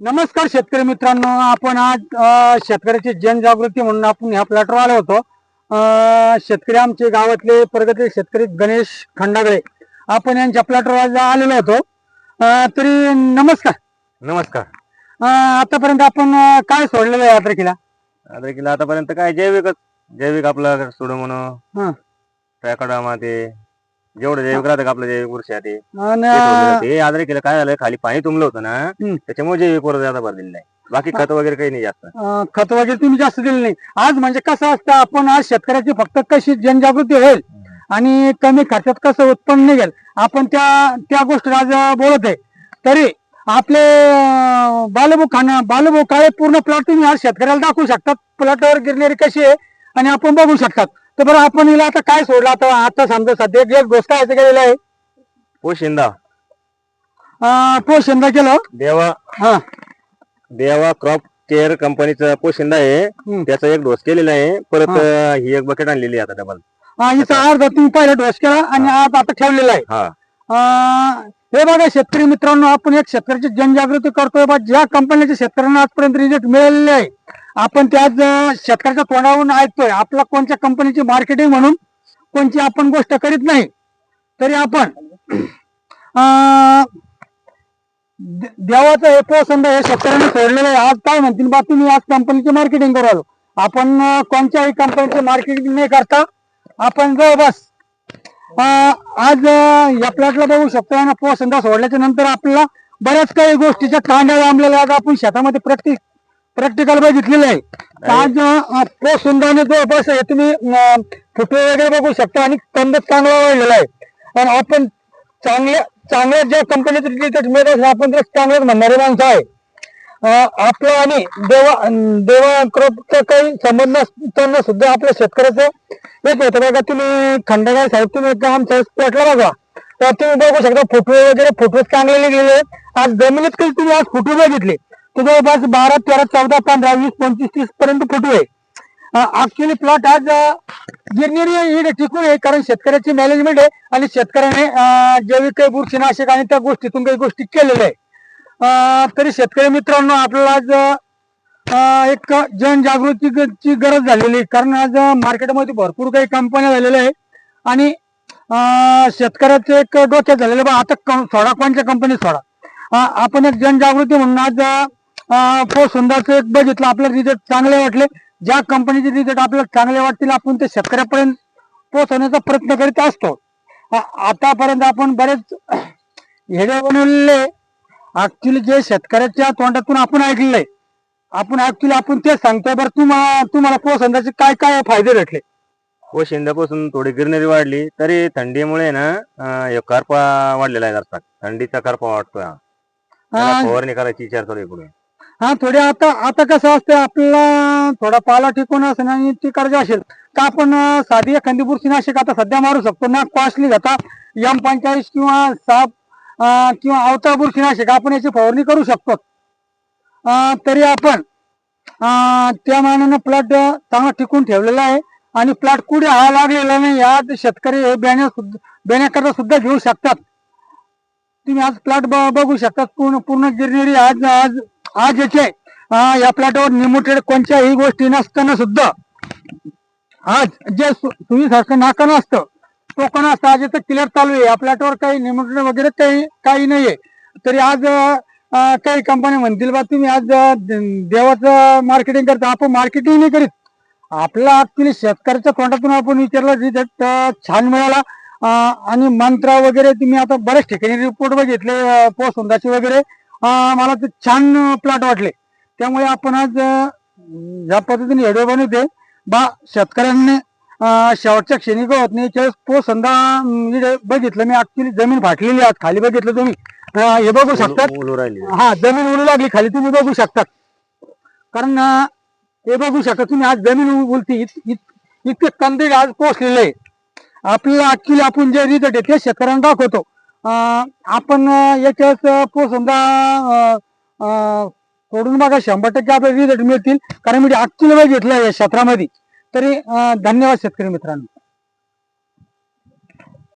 नमस्कार शेतकरी मित्रांनो आपण आज शेतकऱ्याची जनजागृती म्हणून आपण ह्या प्लॅटवर आलो होतो. शेतकरी आमचे गावातले प्रगती शेतकरी गणेश खंडागळे आपण यांच्या प्लॅटवर आलेलो होतो. तरी नमस्कार. नमस्कार. आतापर्यंत आपण काय सोडलेलं आहे यात्रेकीला आता केलं आतापर्यंत काय जैविकच जैविक आपलं सोडू हा. म्हणून. ट्रॅकडा ते जेवढं जैविक राहतं का आपलं जैविक वर्ष ते? आणि, सोडलं जातं. हे आदर केलं काय झालं? खाली पाणी तुंबलं होतं ना. हम्म. त्याच्यामुळे जैविक वर ज्यादा भर दिलेला आहे बाकी खत वगैरे काही नाही जास्त. अ, खत वगैरे तुम्ही जास्त दिले नाही. आज म्हणजे कसं असतं आपण आज शेतकऱ्याची फक्त कशी जनजागृती होईल आणि कमी खर्चात कसं उत्पन्न निघेल आपण त्या त्या गोष्टी आज बोलत आहे. तरी आपले अं, बालभाऊ खाना बालभाऊ काळे पूर्ण प्लॉट तुम्ही आज शेतकऱ्याला दाखवू शकतात. प्लॉटवर गिरणारी कशी आहे आणि आपण बघू शकतात. तर बरं आपण हिला आता काय सोडलं? आता आता समजा सध्या एक गोष्ट आहे गेलेलं आहे. पोशिंदा अं, पोषण केलं? देवा. हा. देवा क्रॉप केअर कंपनीचा पोशिंदा आहे. हम्म. त्याचा एक डोस केलेला आहे. परत हा. अं, ही एक बकेट आणलेली आहे आता डबल हा, हिचा अर्धा तुम्ही पहिला डोस केला आणि आज आता ठेवलेला आहे. हा. अं, हे बघा शेतकरी मित्रांनो आपण एक शेतकऱ्याची जनजागृती करतोय बा. ज्या कंपनीच्या शेतकऱ्यांना आजपर्यंत रिझल्ट मिळालेले आहे आपण त्याच शेतकऱ्याच्या तोंडावरून ऐकतोय. आपला कोणत्या कंपनीची मार्केटिंग म्हणून कोणची आपण गोष्ट करीत नाही तरी आपण देवाचा दे- देवाचं हे पोसंद हे शेतकऱ्यांनी सोडलेलं आहे. आज काय म्हणतील? बा तुम्ही आज कंपनीची मार्केटिंग करू आलो. आपण कोणत्याही कंपनीची मार्केटिंग नाही करता. आपण जाऊ बस. आज या प्लॅटला बघू शकतो. आणि पोसंदा सोडल्याच्या नंतर आपल्याला बऱ्याच काही गोष्टीच्या कांड्या लांबलेल्या आज आपण शेतामध्ये प्रत्येक प्रॅक्टिकल बघितलेलं आहे. आज अं, पोसंदाने जो बस आहे तुम्ही अं, फुटवे वगैरे बघू शकता आणि कंद चांगला वाढलेला आहे. आणि आपण चांगल्या चांगल्या ज्या कंपनीचे रिलेटेड मिळत असेल आपण तर चांगलेच म्हणणारे माणसं आहे. आपलं आणि देवा देवा क्रॉपचा काही संबंध नसताना सुद्धा आपल्या शेतकऱ्याचं एक होतं बघा तुम्ही खंडगाव साहेब तुम्ही एकदा आमच्या स्पॉटला बघा. तर तुम्ही बघू शकता फुटवे वगैरे फुटवे चांगले निघलेले आहेत. आज जमिनीत काही तुम्ही आज फुटवे बघितले? तर जवळपास बारा तेरा चौदा पंधरा वीस पंचवीस तीस पर्यंत फुटवे. ऍक्च्युली प्लॉट आज गिरणी टिकून आहे कारण शेतकऱ्याची मॅनेजमेंट आहे आणि शेतकऱ्याने जैविक काही बुरशीनाशक आणि त्या गोष्टीतून काही गोष्टी केलेल्या आहे तरी शेतकरी मित्रांनो आपल्याला आज एक जनजागृतीची गरज झालेली आहे. कारण आज मार्केटमध्ये भरपूर काही कंपन्या झालेल्या आहे आणि शेतकऱ्याचं एक डोक्यात झालेलं आहे, बा आता सोडा कोणत्या कंपनी सोडा? आपण एक जनजागृती म्हणून आज पोसुंदाचं एक बघितलं आपल्याला रिझल्ट चांगले वाटले. ज्या कंपनीचे रिझल्ट आपल्याला चांगले वाटतील आपण ते शेतकऱ्यापर्यंत पोहोचवण्याचा प्रयत्न करीत असतो. आतापर्यंत आपण बरेच व्हिडिओ बनवलेले ऍक्च्युली जे शेतकऱ्याच्या तोंडातून आपण ऐकलेलं आहे. आपण ऍक्च्युली आपण तेच सांगतोय बरं तुम्हाला तुम्हाला पोसंदाचे काय काय फायदे भेटले? पोशिंद्यापासून थोडी गिरणारी वाढली तरी थंडीमुळे ना करपा वाढलेला आहे थंडीचा करपा हा. हा. फवारणी करायची विचार चालू आहे पुढे हा थोडे आता आता कसं असतं आपल्याला थोडा पाला टिकून असेल आणि ती कर्ज असेल तर आपण साधी एखादी बुरशीनाशक आता सध्या मारू शकतो. ना कॉस्टली घेता एम पंचेचाळीस किंवा साप किंवा अवता बुरशीनाशक आपण याची फवारणी करू शकतो. तरी आपण त्या मानानं प्लॉट चांगला टिकून ठेवलेला आहे आणि प्लॉट कुठे हा लागलेला नाही यात शेतकरी हे बियाण्या सुद्धा सुद्धा घेऊ शकतात. तुम्ही आज प्लॉट बघू शकतात पूर्ण पूर्ण गिरनेरी आज आज आज याचे या प्लॅटवर निमुटेड कोणत्याही गोष्टी नसताना सुद्धा आज जे तुम्ही सुईसारखं असतं तो कोण असतं? आज इथं क्लिअर चालू आहे. या प्लॅटवर काही निमुटेड वगैरे काही काही नाहीये. तरी आज काही कंपन्या म्हणतील बा तुम्ही आज देवाचं मार्केटिंग करता. आपण मार्केटिंग नाही करीत. आपला ऍक्च्युली शेतकऱ्याच्या तोंडातून आपण विचारलं रिझल्ट छान मिळाला. आणि मंत्र वगैरे तुम्ही आता बऱ्याच ठिकाणी रिपोर्ट बघितले पोसुंदाचे वगैरे. मला ते छान प्लॉट वाटले. त्यामुळे आपण आज ज्या पद्धतीने व्हिडिओ बनवते बा शेतकऱ्यांनी शेवटच्या क्षणी का होत नाही त्यावेळेस पोसंदा अं, इकडे बघितलं मी ऍक्च्युली जमीन फाटलेली आहे खाली बघितलं तुम्ही. हे बघू शकतात. हा जमीन उलू लागली खाली तुम्ही बघू शकतात. कारण हे बघू शकता तुम्ही आज जमीन उलती इत- इत- इतके कंदीड आज पोचलेले आहे. आपल्याला ऍक्च्युली आपण जे रिझल्ट आहे ते शेतकऱ्यांना दाखवतो. आपण अं, याच्यात समजा सोडून बघा शंभर टक्के आपल्याला रिझल्ट मिळतील. कारण मी आठ किलो घेतला या क्षेत्रामध्ये. तरी धन्यवाद शेतकरी मित्रांनो.